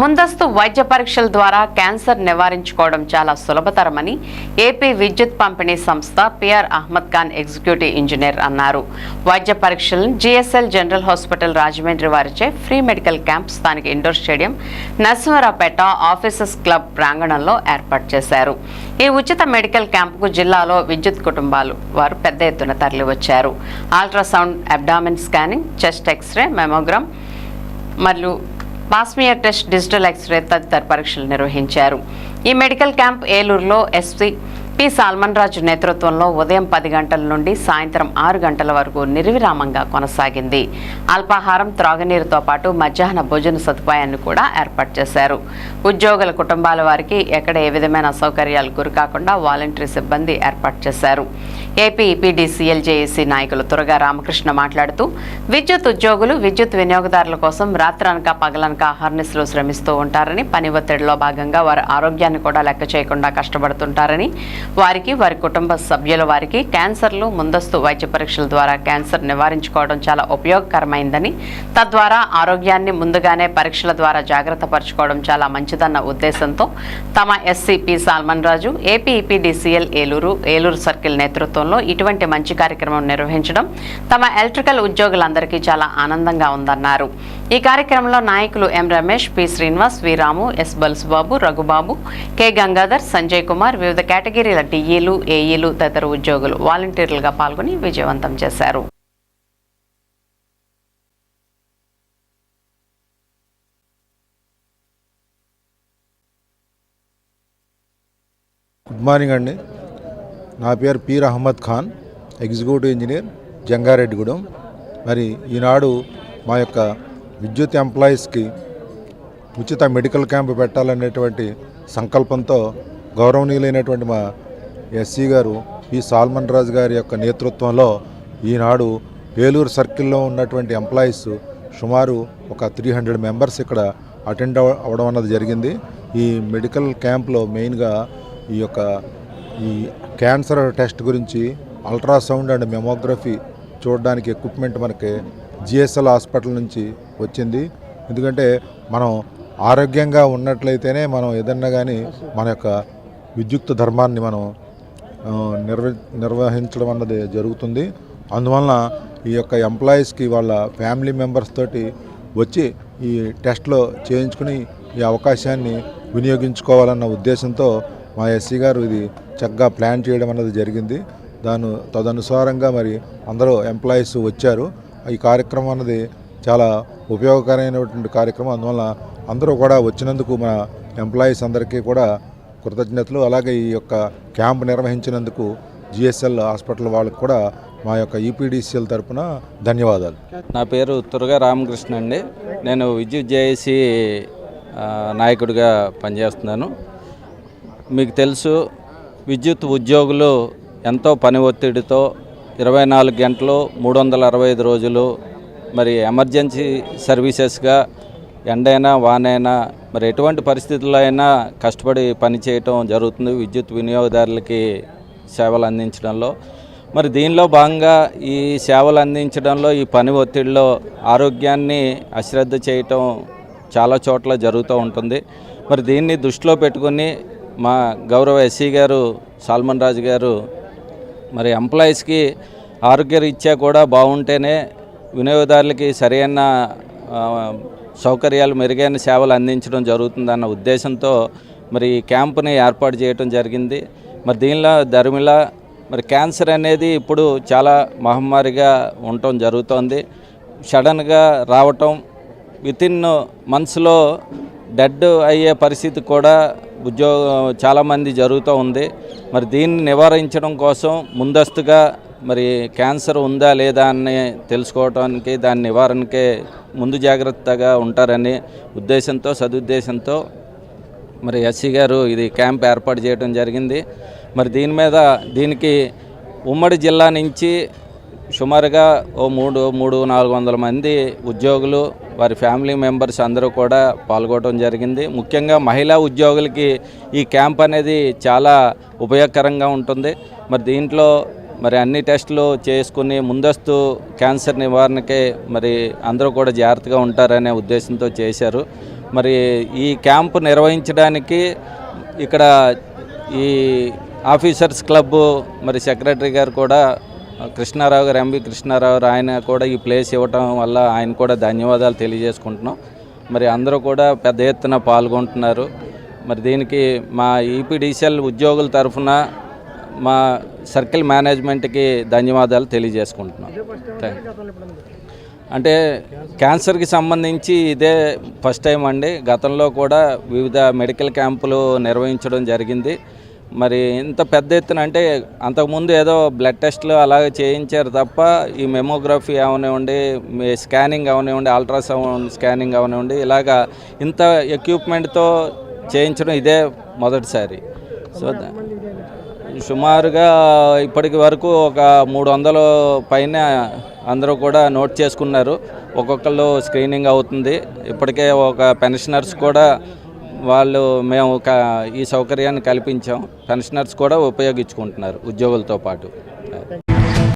ముందస్తు వైద్య పరీక్షల ద్వారా క్యాన్సర్ నివారించుకోవడం చాలా సులభతరమని ఏపీ విద్యుత్ పంపిణీ సంస్థ PR Ahmed Khan executive engineer అన్నారు. వైద్య పరీక్షలను జీఎస్ఎల్ జనరల్ హాస్పిటల్ రాజమండ్రి వారిచే ఫ్రీ మెడికల్ క్యాంప్ స్థానిక indoor stadium Narasimharaopeta officers club ప్రాంగణంలో ఏర్పాటు చేశారు. ఈ ఉచిత మెడికల్ క్యాంపుకు జిల్లాలో విద్యుత్ కుటుంబాలు వారు పెద్ద ఎత్తున తరలివచ్చారు. Ultrasound abdomen scanning chest x-ray mammogram మరియు pap smear test digital x-ray తదితర పరీక్షలు నిర్వహించారు. ఈ మెడికల్ క్యాంప్ ఏలూరులో ఎస్పీ పి సాల్మన్ రాజు నేతృత్వంలో ఉదయం పది గంటల నుండి సాయంత్రం ఆరు గంటల వరకు నిర్విరామంగా కొనసాగింది. అల్పాహారం త్రాగునీరుతో పాటు మధ్యాహ్న భోజన సదుపాయాన్ని కూడా ఏర్పాటు చేశారు. ఉద్యోగుల కుటుంబాల వారికి ఎక్కడ ఏ విధమైన అసౌకర్యాలు గురికాకుండా వాలంటరీ సిబ్బంది ఏర్పాటు చేశారు. ఏపీ ఈపీడీసీఎల్ జేఏసీ నాయకులు తురగా రామకృష్ణ మాట్లాడుతూ విద్యుత్ ఉద్యోగులు విద్యుత్ వినియోగదారుల కోసం రాత్రనక పగలనక అహర్నిశలు శ్రమిస్తూ ఉంటారని పని ఒత్తిడిలో భాగంగా వారి ఆరోగ్యాన్ని కూడా లెక్క చేయకుండా కష్టపడుతుంటారని వారికి వారి కుటుంబ సభ్యుల వారికి క్యాన్సర్లు ముందస్తు వైద్య పరీక్షల ద్వారా క్యాన్సర్ నివారించుకోవడం చాలా ఉపయోగకరమైందని తద్వారా ఆరోగ్యాన్ని ముందుగానే పరీక్షల ద్వారా జాగ్రత్త పరచుకోవడం చాలా మంచిదన్న ఉద్దేశంతో తమ SCP Salman Raju APEPDCL Eluru Eluru circle నేతృత్వంలో ఇటువంటి మంచి కార్యక్రమం నిర్వహించడం తమ ఎలక్ట్రికల్ ఉద్యోగులందరికీ చాలా ఆనందంగా ఉందన్నారు. ఈ కార్యక్రమంలో నాయకులు M Ramesh P Srinivas V Ramu S Balsubabu Raghubabu K Gangadhar Sanjay Kumar వివిధ కేటగిరీల డిఈలు ఏఈలు తదితర ఉద్యోగులు వాలంటీర్లుగా పాల్గొని విజయవంతం చేశారు. గుడ్ మార్నింగ్ అండి నా పేరు పీర్ అహ్మద్ ఖాన్ ఎగ్జిక్యూటివ్ ఇంజనీర్ జంగారెడ్డిగూడెం. మరి ఈనాడు మా యొక్క విద్యుత్ ఎంప్లాయీస్కి ఉచిత మెడికల్ క్యాంప్ పెట్టాలనేటువంటి సంకల్పంతో గౌరవనీయులైనటువంటి మా ఎస్సీ గారు పి. సాల్మన్ రాజు గారి యొక్క నేతృత్వంలో ఈనాడు ఏలూరు సర్కిల్లో ఉన్నటువంటి ఎంప్లాయీస్ సుమారు ఒక త్రీ హండ్రెడ్ మెంబర్స్ ఇక్కడ అటెండ్ అవ- అవ్వడం అన్నది జరిగింది. ఈ మెడికల్ క్యాంప్లో మెయిన్గా ఈ యొక్క ఈ క్యాన్సర్ టెస్ట్ గురించి అల్ట్రాసౌండ్ అండ్ మెమోగ్రఫీ చూడడానికి ఎక్విప్మెంట్ మనకి జిఎస్ఎల్ హాస్పిటల్ నుంచి వచ్చింది. ఎందుకంటే మనం ఆరోగ్యంగా ఉన్నట్లయితేనే మనం ఏదన్నా కానీ మన యొక్క విద్యుక్త ధర్మాన్ని మనం నిర్వ నిర్వహించడం అన్నది జరుగుతుంది. అందువలన ఈ యొక్క ఎంప్లాయీస్కి వాళ్ళ ఫ్యామిలీ మెంబర్స్ తోటి వచ్చి ఈ టెస్ట్లో చేయించుకుని ఈ అవకాశాన్ని వినియోగించుకోవాలన్న ఉద్దేశంతో మా ఎస్సీ గారు ఇది చక్కగా ప్లాన్ చేయడం అన్నది జరిగింది. దాని తదనుసారంగా మరి అందరూ ఎంప్లాయీస్ వచ్చారు. ఈ కార్యక్రమం అన్నది చాలా ఉపయోగకరమైనటువంటి కార్యక్రమం. అందువల్ల అందరూ కూడా వచ్చినందుకు మన ఎంప్లాయీస్ అందరికీ కూడా కృతజ్ఞతలు. అలాగే ఈ యొక్క క్యాంప్ నిర్వహించినందుకు జిఎస్ఎల్ హాస్పిటల్ వాళ్ళకు కూడా మా యొక్క ఈపీడీసీఎల్ తరపున ధన్యవాదాలు. నా పేరు తురగా రామకృష్ణ అండి. నేను విద్యుత్ జేఏసీ నాయకుడిగా పనిచేస్తున్నాను. మీకు తెలుసు విద్యుత్ ఉద్యోగులు ఎంతో పని ఒత్తిడితో ఇరవై నాలుగు గంటలు మూడు వందల అరవై ఐదు రోజులు మరి ఎమర్జెన్సీ సర్వీసెస్గా ఎండైనా వానైనా మరి ఎటువంటి పరిస్థితుల్లో అయినా కష్టపడి పనిచేయటం జరుగుతుంది. విద్యుత్ వినియోగదారులకి సేవలు అందించడంలో. మరి దీనిలో భాగంగా ఈ సేవలు అందించడంలో ఈ పని ఒత్తిడిలో ఆరోగ్యాన్ని అశ్రద్ధ చేయటం చాలా చోట్ల జరుగుతూ ఉంటుంది. మరి దీన్ని దృష్టిలో పెట్టుకుని మా గౌరవ ఎస్సీ గారు సాల్మన్ రాజు గారు మరి ఎంప్లాయీస్కి ఆరోగ్యరీత్యా కూడా బాగుంటేనే వినియోగదారులకి సరైన సౌకర్యాలు మెరుగైన సేవలు అందించడం జరుగుతుందన్న ఉద్దేశంతో మరి ఈ క్యాంపుని ఏర్పాటు చేయడం జరిగింది. మరి దీనిలో ధర్మిల మరి క్యాన్సర్ అనేది ఇప్పుడు చాలా మహమ్మారిగా ఉండటం జరుగుతోంది. సడన్గా రావటం వితిన్ మంత్స్లో డెడ్ అయ్యే పరిస్థితి కూడా ఉద్యోగం చాలామంది జరుగుతూ ఉంది. మరి దీన్ని నివారించడం కోసం ముందస్తుగా మరి క్యాన్సర్ ఉందా లేదా అని తెలుసుకోవడానికి దాని నివారణకే ముందు జాగ్రత్తగా ఉంటారని ఉద్దేశంతో సదుద్దేశంతో మరి ఎస్సీ గారు ఇది క్యాంప్ ఏర్పాటు చేయడం జరిగింది. మరి దీని మీద దీనికి ఉమ్మడి జిల్లా నుంచి సుమారుగా ఓ మూడు మూడు నాలుగు వందల మంది ఉద్యోగులు వారి ఫ్యామిలీ మెంబర్స్ అందరూ కూడా పాల్గొనడం జరిగింది. ముఖ్యంగా మహిళా ఉద్యోగులకి ఈ క్యాంప్ అనేది చాలా ఉపయోగకరంగా ఉంటుంది. మరి దీంట్లో మరి అన్ని టెస్టులు చేసుకుని ముందస్తు క్యాన్సర్ నివారణకే మరి అందరూ కూడా జాగ్రత్తగా ఉంటారనే ఉద్దేశంతో చేశారు. మరి ఈ క్యాంపు నిర్వహించడానికి ఇక్కడ ఈ ఆఫీసర్స్ క్లబ్ మరి సెక్రటరీ గారు కూడా కృష్ణారావు గారు ఎంబీ కృష్ణారావు గారు ఆయన కూడా ఈ ప్లేస్ ఇవ్వటం వల్ల ఆయన కూడా ధన్యవాదాలు తెలియజేసుకుంటున్నాం. మరి అందరూ కూడా పెద్ద ఎత్తున పాల్గొంటున్నారు. మరి దీనికి మా ఈపీడీసీఎల్ ఉద్యోగుల తరఫున మా సర్కిల్ మేనేజ్మెంట్కి ధన్యవాదాలు తెలియజేసుకుంటున్నాం. థ్యాంక్ అంటే క్యాన్సర్కి సంబంధించి ఇదే ఫస్ట్ టైం అండి. గతంలో కూడా వివిధ మెడికల్ క్యాంపులు నిర్వహించడం జరిగింది. మరి ఇంత పెద్ద ఎత్తున అంటే అంతకుముందు ఏదో బ్లడ్ టెస్ట్లు అలాగే చేయించారు తప్ప ఈ మెమోగ్రఫీ అవనివ్వండి మీ స్కానింగ్ అవనివ్వండి అల్ట్రాసౌండ్ స్కానింగ్ అవనివ్వండి ఇలాగా ఇంత ఎక్విప్మెంట్తో చేయించడం ఇదే మొదటిసారి. సో సుమారుగా ఇప్పటికి వరకు ఒక మూడు వందల పైన అందరూ కూడా నోట్ చేసుకున్నారు. ఒక్కొక్కళ్ళు స్క్రీనింగ్ అవుతుంది. ఇప్పటికే ఒక పెన్షనర్స్ కూడా వాళ్ళు మేము ఈ సౌకర్యాన్ని కల్పించాం. పెన్షనర్స్ కూడా ఉపయోగించుకుంటున్నారు ఉద్యోగులతో పాటు.